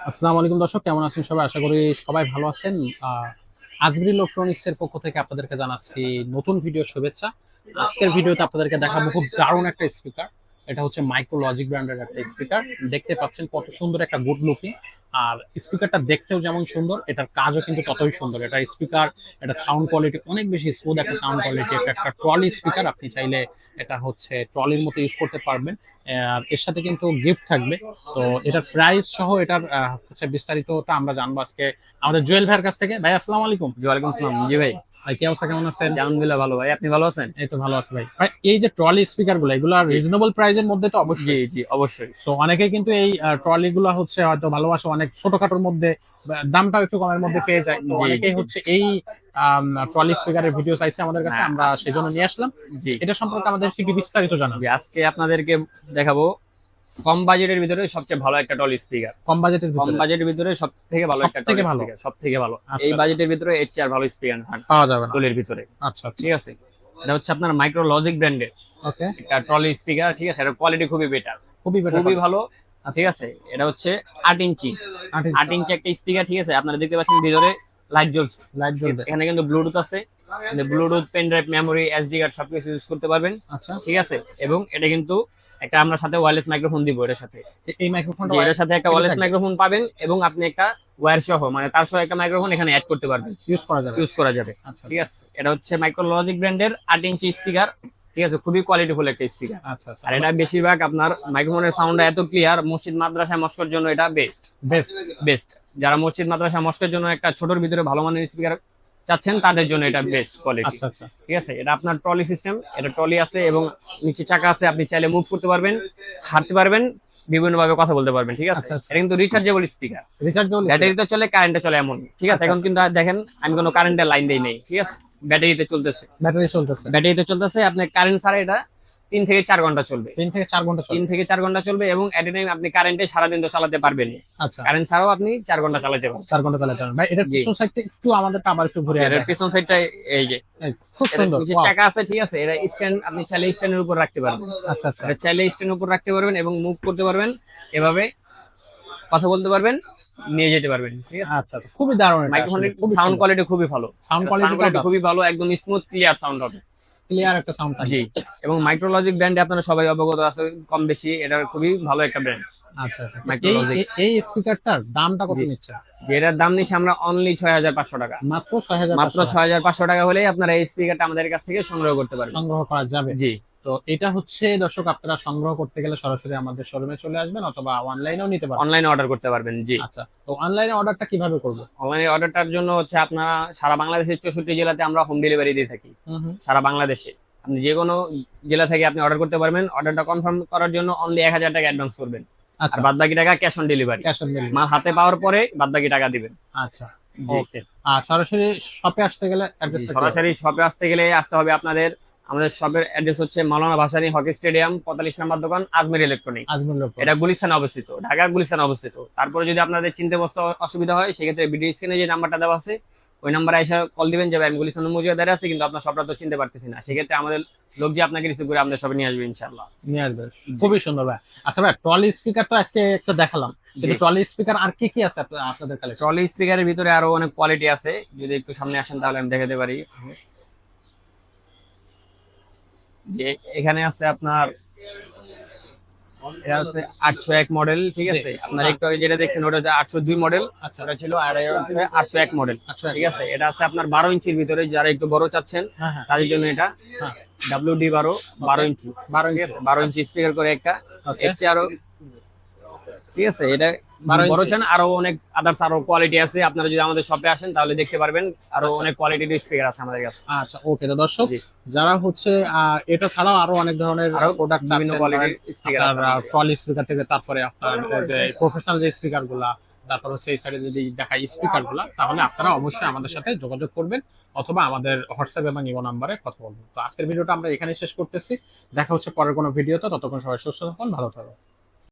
আসসালামু আলাইকুম দর্শক কেমন আছেন সবাই? আশা করি সবাই ভালো আছেন। আহ, ইলেকট্রনিক্সের ইলেকট্রনিক্স এর পক্ষ থেকে আপনাদেরকে জানাচ্ছি নতুন ভিডিও শুভেচ্ছা। আজকের ভিডিওতে আপনাদেরকে দেখাবো খুব দারুণ একটা স্পিকার এটা হচ্ছে মাইক্রো মাইক্রোলজিক ব্র্যান্ডের একটা স্পিকার দেখতে পাচ্ছেন কত সুন্দর একটা গুড লুকিং আর স্পিকারটা দেখতেও যেমন সুন্দর, এটার কাজও কিন্তু ততই সুন্দর। এটা স্পিকার এটা সাউন্ড কোয়ালিটি অনেক বেশি স্মুথ একটা সাউন্ড কোয়ালিটি এটা একটা ট্রলি স্পিকার আপনি চাইলে এটা হচ্ছে ট্রলির মতো ইউজ করতে পারবেন। আর এর সাথে কিন্তু গিফট থাকবে। তো এটার প্রাইস সহ এটার হচ্ছে বিস্তারিতটা আমরা জানব আজকে আমাদের জুয়েল ভাইয়ের কাছ থেকে। ভাই, আসসালামু আলাইকুম। ওয়ালাইকুম আসসালাম। জি ভাই। ভাই কি অবস্থা? কেমন আছেন? আলহামদুলিল্লাহ ভালো ভাই আপনি ভালো আছেন? এই তো ভালো আছে ভাই। ভাই এই যে ট্রলি স্পিকারগুলো এগুলো রিজনেবল প্রাইসের মধ্যে তো অবশ্যই। জি জি অবশ্যই। সো অনেকে কিন্তু এই ট্রলি গুলো হচ্ছে হয়তো ভালোবাসে অনেক ছোটখাটোর মধ্যে দামটাও একটু কমের মধ্যে পেয়ে যায়। তো অনেকেই হচ্ছে এই ট্রলি স্পিকারের ভিডিও চাইছে আমাদের কাছে হ্যাঁ, আমরা সেজন্য নিয়ে আসলাম। এটা সম্পর্কে আমাদের একটু বিস্তারিত জানাব আজকে আপনাদেরকে দেখাবো কম বাজেটের ভিতরে সবচেয়ে ভালো একটা টল স্পিকার কম বাজেটের কম বাজেটের ভিতরে সব থেকে ভালো একটা টল ভালো? স্পিকার সব থেকে ভালো। আচ্ছা, এই আচ্ছা। বাজেটের ভিতরে এর চেয়ে ভালো স্পিকার পাওয়া যাবে না। টলের ভিতরে। আচ্ছা আচ্ছা। ঠিক আছে? এটা হচ্ছে আপনার মাইক্রো লজিক ব্র্যান্ডের ওকে। একটা ট্রলি স্পিকার ঠিক আছে? এটা কোয়ালিটি খুবই বেটার খুবই better খুবই ভালো ঠিক আছে? এটা হচ্ছে আট ইঞ্চি। আট ইঞ্চি। ইঞ্চি একটা স্পিকার ঠিক আছে? আপনারা দেখতে পাচ্ছেন ভিতরে লাইট জ্বলছে। লাইট জ্বলবে। এখানে কিন্তু ব্লুটুথ আছে। Bluetooth pen drive memory SD card সবকিছু ইউজ করতে পারবেন। আচ্ছা। ঠিক আছে? এবং এটা কিন্তু একটা আমরা সাথে ওয়্যারলেস মাইক্রোফোন দিব এটার সাথে। এই মাইক্রোফোনটা এটার সাথে একটা ওয়্যারলেস মাইক্রোফোন পাবেন এবং আপনি একটা ওয়্যার সহ মানে তার সহ একটা মাইক্রোফোন এখানে অ্যাড করতে পারবেন। ইউজ করা যাবে। ইউজ করা যাবে। আচ্ছা। ঠিক আছে? এটা হচ্ছে মাইক্রোলজিক ব্র্যান্ডের আট ইঞ্চি স্পিকার ঠিক আছে? খুবই কোয়ালিটিফুল একটা স্পিকার আচ্ছা আচ্ছা। আর এটা বেশিরভাগ আপনার মাইক্রোফোনের সাউন্ড এত ক্লিয়ার মসজিদ মাদ্রাসা মস্কর জন্য এটা বেস্ট বেস্ট বেস্ট যারা মসজিদ মাদ্রাসা মস্কের জন্য একটা ছোটর ভিতরে ভালো মানের স্পিকার চাচ্ছেন তাদের জন্য এটা বেস্ট কোয়ালিটি আচ্ছা আচ্ছা। ঠিক আছে? এটা আপনার ট্রলি সিস্টেম এটা ট্রলি আছে এবং নিচে চাকা আছে আপনি চাইলে মুভ করতে পারবেন হাঁটতে পারবেন বিভিন্ন ভাবে কথা বলতে পারবেন ঠিক আছে? আচ্ছা, আচ্ছা। এটা কিন্তু রিচার্জেবল স্পিকার রিচার্জেবল ব্যাটারিতে চলে কারেন্টে চলে এমন। ঠিক আছে? আচ্ছা, এখন কিন্তু দেখেন আমি কোনো কারেন্টের লাইন দেই নেই ঠিক আছে? ব্যাটারিতে চলতেছে। ব্যাটারি চলতেছে। ব্যাটারিতে চলতেছে আপনি কারেন্ট ছাড়া এটা তিন থেকে চার ঘণ্টা চলবে। তিন থেকে চার ঘণ্টা তিন থেকে চার ঘণ্টা চলবে এবং এট টাইম আপনি কারেন্টে সারাদিন তো চালাতে পারবেন। আচ্ছা। কারেন্ট ছাড়াও আপনি চার ঘণ্টা চালাতে পারবেন। চার ঘণ্টা চালাতে পারবেন। ভাই এটার পিছন সাইডটা একটু আমাদের আবার একটু ঘুরে এর পিছন সাইডটা এই যে। খুব সুন্দর। যে চাকা আছে ঠিক আছে এটা স্ট্যান্ড আপনি চাইলে স্ট্যান্ডের উপর রাখতে পারবেন। আচ্ছা আচ্ছা। এটা চাইলে স্ট্যান্ডের উপর রাখতে পারবেন এবং মুভ করতে পারবেন। এভাবে কথা বলতে পারবেন নিয়ে যেতে পারবেন ঠিক আছে? আচ্ছা আচ্ছা, খুবই দারুণ মাইক্রোফোনের সাউন্ড কোয়ালিটি খুবই ভালো। সাউন্ড কোয়ালিটি খুবই ভালো একদম স্মুথ ক্লিয়ার সাউন্ড হবে। ক্লিয়ার একটা সাউন্ড জি এবং মাইক্রোলজিক ব্র্যান্ডে আপনারা সবাই অবগত আছে কম বেশি এটার খুবই ভালো একটা ব্র্যান্ড আচ্ছা আচ্ছা। এই স্পিকারটার দামটা কত জি। নিচ্ছে যেটার দাম নিচ্ছে আমরা অনলি ছয় হাজার পাঁচশো টাকা। মাত্র ছয় হাজার মাত্র ছয় হাজার পাঁচশো টাকা হলেই আপনারা এই স্পিকারটা আমাদের কাছ থেকে সংগ্রহ করতে পারবেন। সংগ্রহ করা যাবে। জি। তো এটা হচ্ছে দর্শক আপনারা সংগ্রহ করতে গেলে সরাসরি আমাদের শোরুমে চলে আসবেন অথবা অনলাইনেও নিতে পারবেন। অনলাইনে অর্ডার করতে পারবেন জি। আচ্ছা তো অনলাইনে অর্ডারটা কীভাবে করব? অনলাইনে অর্ডারটার জন্য হচ্ছে আপনারা সারা বাংলাদেশের চৌষট্টি জেলাতে আমরা হোম ডেলিভারি দিয়ে থাকি। সারা বাংলাদেশে। আপনি যে কোনো জেলা থেকে আপনি অর্ডার করতে পারবেন। অর্ডারটা কনফার্ম করার জন্য অনলি এক হাজার টাকা অ্যাডভান্স করবেন। আর আচ্ছা। বাদ বাকি টাকা cash on delivery cash on delivery মাল হাতে পাওয়ার পরে বাদ বাকি টাকা দিবেন। আচ্ছা আর সরাসরি শপে আসতে গেলে সরাসরি শপে আসতে গেলে আসতে হবে আপনাদের আমাদের শপের অ্যাড্রেস হচ্ছে মাওলানা ভাসানী হকি স্টেডিয়াম পঁয়তাল্লিশ নাম্বার দোকান আজমের লোক এটা গুলিস্তানে অবস্থিত। ঢাকা গুলিস্তানে অবস্থিত। তারপরে যদি আপনাদের চিনতে বসতে অসুবিধা হয় সেক্ষেত্রে ভিডিও স্ক্রিনে যে নাম্বারটা দেওয়া আছে ওই নাম্বারে এসে কল দিবেন যে ভাই আমি গুলিস্তান দাঁড়িয়ে আছি কিন্তু আপনার সবটা তো চিনতে পারতেছি না। সেক্ষেত্রে আমাদের লোক যে আপনাকে রিসিভ করে আমাদের সবে নিয়ে আসবে ইনশাল্লাহ নিয়ে আসবে। খুবই সুন্দর ভাই। আচ্ছা ভাই ট্রলি স্পিকার তো আজকে একটা দেখালাম। কিন্তু ট্রলি স্পিকার আর কি কি আছে আপনাদের কালেকশন ট্রলি স্পিকারের ভিতরে আরও অনেক কোয়ালিটি আছে। যদি একটু সামনে আসেন তাহলে আমি দেখাতে পারি। যে এখানে আছে আপনার এটা হচ্ছে আটশো এক মডেল ঠিক আছে? আপনার একটু আগে যেটা দেখছেন ওটা হচ্ছে আটশো দুই মডেল আচ্ছা। ওটা ছিল আর আটশো এক মডেল ঠিক আছে? এটা আছে আপনার বারো ইঞ্চির ভিতরে যারা একটু বড় চাচ্ছেন হ্যাঁ হ্যাঁ। তাদের জন্য এটা হ্যাঁ। ডাব্লিউ ডি বারো বারো ইঞ্চি বারো ইঞ্চি। বারো ইঞ্চি স্পিকার করে একটা। এর চেয়ে আরও ঠিক আছে এটা 12 বড় চান আরও অনেক আদার্স আরও কোয়ালিটি আছে আপনারা যদি আমাদের শপে আসেন তাহলে দেখতে পারবেন আরও আচ্ছা। অনেক কোয়ালিটির স্পিকার আছে আমাদের কাছে। আচ্ছা ওকে তো দর্শক যারা হচ্ছে এটা ছাড়াও আরও অনেক ধরনের প্রোডাক্ট বিভিন্ন কোয়ালিটির স্পিকার আছে ট্রলি স্পিকার থেকে তারপরে আপনার যে প্রফেশনাল যে স্পিকারগুলা তারপর হচ্ছে এই সাইডে যদি দেখাই স্পিকারগুলা তাহলে আপনারা অবশ্যই আমাদের সাথে যোগাযোগ করবেন অথবা আমাদের হোয়াটসঅ্যাপ এবং ইমো নাম্বারে কথা বলবেন। তো আজকের ভিডিওটা আমরা এখানে শেষ করতেছি দেখা হচ্ছে পরের কোনো ভিডিওতে ততক্ষণ সবাই সুস্থ থাকুন ভালো থাকুন।